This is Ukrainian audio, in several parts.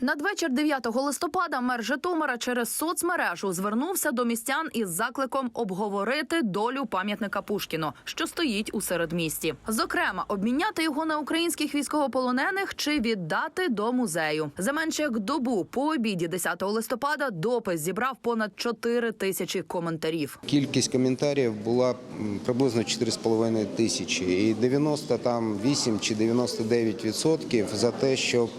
Надвечір 9 листопада мер Житомира через соцмережу звернувся до містян із закликом обговорити долю пам'ятника Пушкіну, що стоїть у середмісті. Зокрема, обміняти його на українських військовополонених чи віддати до музею. За менше як добу по обіді 10 листопада допис зібрав понад 4 тисячі коментарів. Кількість коментарів була приблизно 4,5 тисячі, і 98 чи 99 відсотків за те, щоб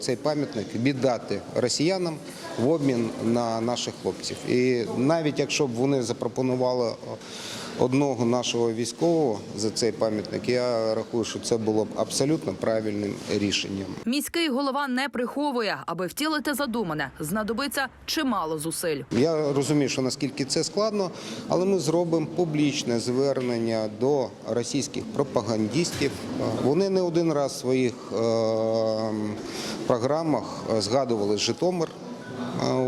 цей пам'ятник віддати росіянам в обмін на наших хлопців. І навіть якщо б вони запропонували одного нашого військового за цей пам'ятник, я рахую, що це було б абсолютно правильним рішенням. Міський голова не приховує, аби втілити задумане, знадобиться чимало зусиль. Я розумію, що наскільки це складно, але ми зробимо публічне звернення до російських пропагандистів. Вони не один раз своїх е, програмах згадували Житомир.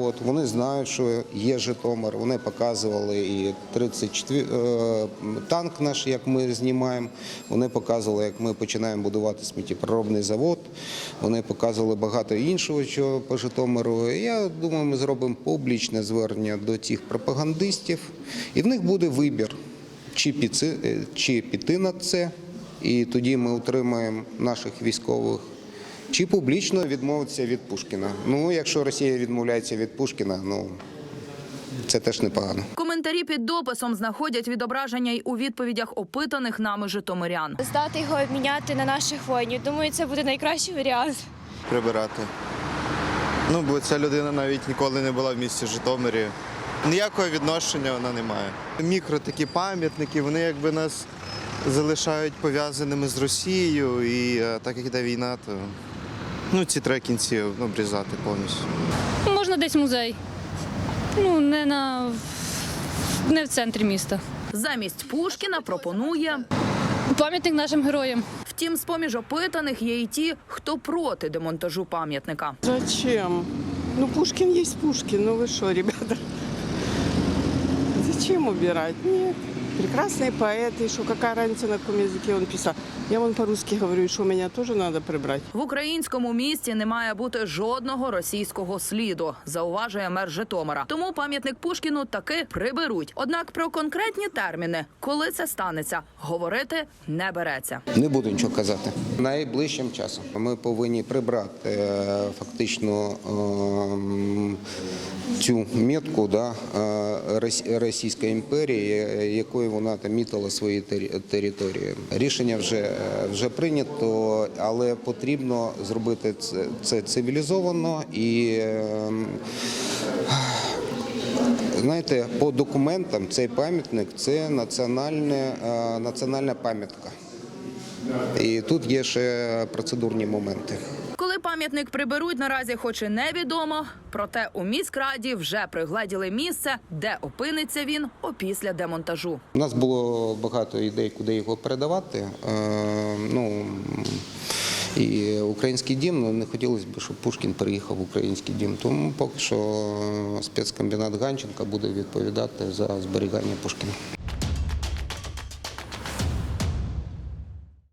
От вони знають, що є Житомир. Вони показували і 34 е, танк наш, як ми знімаємо. Вони показували, як ми починаємо будувати сміттєпереробний завод. Вони показували багато іншого, що по Житомиру. Я думаю, ми зробимо публічне звернення до цих пропагандистів, і в них буде вибір, чи піти, чи піти на це, і тоді ми утримаємо наших військових. Чи публічно відмовитися від Пушкіна? Ну, якщо Росія відмовляється від Пушкіна, ну це теж непогано. Коментарі під дописом знаходять відображення й у відповідях опитаних нами житомирян. здати його обміняти на наших воїнів. Думаю, це буде найкращий варіант. прибирати. Ну, бо ця людина навіть ніколи не була в місті Житомирі. Ніякого відношення вона не має. Мікро такі пам'ятники, вони якби нас залишають пов'язаними з Росією, і е, так як йде війна, то ну, ці треба кінці обрізати повністю. Можна десь музей. Ну, не на не в центрі міста. Замість Пушкіна пропонує. Пам'ятник нашим героям. Втім, з поміж опитаних є й ті, хто проти демонтажу пам'ятника. Зачем? Ну, Пушкин есть Пушкин. Ну вы что, ребята? Зачем убирать? Нет Прекрасный поэт, и что, какая разница, на каком языке он писал. Я вон по-русски говорю, и что, меня тоже надо прибрать. В українському місті не має бути жодного російського сліду, зауважує мер Житомира. Тому пам'ятник Пушкіну таки приберуть. Однак про конкретні терміни, коли це станеться, говорити не береться. Не буду нічого казати. Найближчим часом ми повинні прибрати е, фактично ем, цю метку да, е, Рос- Російської імперії, е, вона там мітила свої території. Рішення вже, е, вже прийнято, але потрібно зробити це, це цивілізовано і. ем, Знаєте, по документам цей пам'ятник це національне, е, національна пам'ятка. І тут є ще процедурні моменти. Пам'ятник приберуть, наразі хоч і невідомо. Проте у міськраді вже пригледіли місце, де опиниться він опісля демонтажу. У нас було багато ідей, куди його передавати. Е, Ну, і український дім, ну не хотілося б, щоб Пушкін переїхав в український дім. Тому поки що спецкомбінат Ганченка буде відповідати за зберігання Пушкіна.